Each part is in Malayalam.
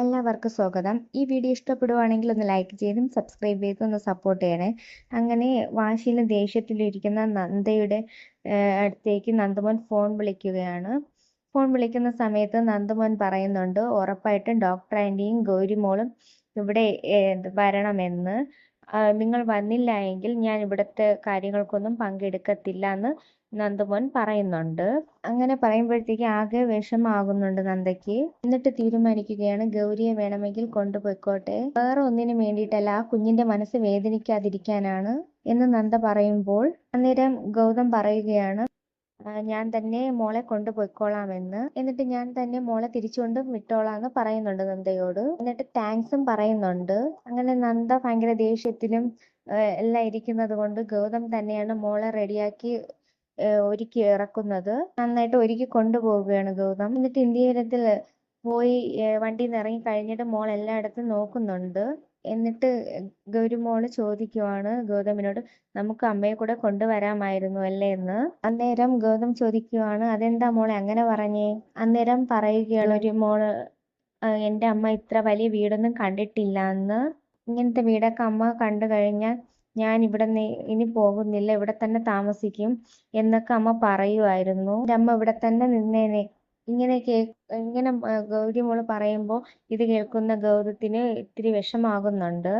എല്ലാവർക്കും സ്വാഗതം. ഈ വീഡിയോ ഇഷ്ടപ്പെടുവാണെങ്കിൽ ഒന്ന് ലൈക്ക് ചെയ്തും സബ്സ്ക്രൈബ് ചെയ്തും ഒന്ന് സപ്പോർട്ട് ചെയ്യണേ. അങ്ങനെ വാശിയിലും ദേഷ്യത്തിലും ഇരിക്കുന്ന നന്ദയുടെ അടുത്തേക്ക് നന്ദമോൻ ഫോൺ വിളിക്കുകയാണ്. ഫോൺ വിളിക്കുന്ന സമയത്ത് നന്ദമോൻ പറയുന്നുണ്ട് ഉറപ്പായിട്ടും ഡോക്ടർ ആന്റിയും ഗൗരിമോളും ഇവിടെ വരണമെന്ന്. നിങ്ങൾ വന്നില്ല എങ്കിൽ ഞാൻ ഇവിടുത്തെ കാര്യങ്ങൾക്കൊന്നും പങ്കെടുക്കത്തില്ല എന്ന് നന്ദമോൻ പറയുന്നുണ്ട്. അങ്ങനെ പറയുമ്പോഴത്തേക്ക് ആകെ വിഷമാകുന്നുണ്ട് നന്ദയ്ക്ക്. എന്നിട്ട് തീരുമാനിക്കുകയാണ് ഗൗരിയെ വേണമെങ്കിൽ കൊണ്ടുപോയിക്കോട്ടെ. വേറെ ഒന്നിനും വേണ്ടിയിട്ടല്ല ആ കുഞ്ഞിന്റെ മനസ്സ് വേദനിക്കാതിരിക്കാനാണ് എന്ന് നന്ദ പറയുമ്പോൾ അന്നേരം ഗൗതം പറയുകയാണ് "ആ, ഞാൻ തന്നെ മോളെ കൊണ്ടുപോയിക്കോളാമെന്ന്. എന്നിട്ട് ഞാൻ തന്നെ മോളെ തിരിച്ചുകൊണ്ട് വിട്ടോളാന്ന് പറയുന്നുണ്ട് നന്ദയോട്. എന്നിട്ട് താങ്ക്സും പറയുന്നുണ്ട്. അങ്ങനെ നന്ദ ഭയങ്കര ദേഷ്യത്തിലും എല്ലാം ഇരിക്കുന്നത് കൊണ്ട് ഗൗതം തന്നെയാണ് മോളെ റെഡിയാക്കി ഒരുക്കി ഇറക്കുന്നത്. നന്നായിട്ട് ഒരുക്കി കൊണ്ടുപോവുകയാണ് ഗൗതം. എന്നിട്ട് ഇന്ത്യയിലത്തിൽ പോയി വണ്ടിയിൽ നിന്ന് ഇറങ്ങി കഴിഞ്ഞിട്ട് മോൾ എല്ലായിടത്തും നോക്കുന്നുണ്ട്. എന്നിട്ട് ഗൗരിമോൾ ചോദിക്കുവാണ് ഗൗതമിനോട് നമുക്ക് അമ്മയെ കൂടെ കൊണ്ടുവരാമായിരുന്നു അല്ലേ എന്ന്? അന്നേരം ഗൗതം ചോദിക്കുവാണ് അതെന്താ മോളെ അങ്ങനെ പറഞ്ഞേ? അന്നേരം പറയുകയാണ് ഒരു മോൾ എന്റെ എന്റെ അമ്മ ഇത്ര വലിയ വീടൊന്നും കണ്ടിട്ടില്ല എന്ന്. ഇങ്ങനത്തെ വീടൊക്കെ അമ്മ കണ്ടു കഴിഞ്ഞാൽ ഞാൻ ഇവിടെ ഇനി പോകുന്നില്ല ഇവിടെ തന്നെ താമസിക്കും എന്നൊക്കെ അമ്മ പറയുമായിരുന്നു എന്റെ അമ്മ ഇവിടെ തന്നെ നിന്നേനെ. ഇങ്ങനെ കേ ഇങ്ങനെ ഗൗരിമോൾ പറയുമ്പോൾ ഇത് കേൾക്കുന്ന ഗൗതത്തിന് ഇത്തിരി വിഷമാകുന്നുണ്ട്.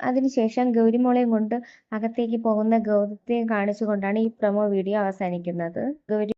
അതിനുശേഷം ഗൗരിമോളെയും കൊണ്ട് അകത്തേക്ക് പോകുന്ന ഗൗതത്തെ കാണിച്ചുകൊണ്ടാണ് ഈ പ്രൊമോ വീഡിയോ അവസാനിക്കുന്നത്. ഗൗരി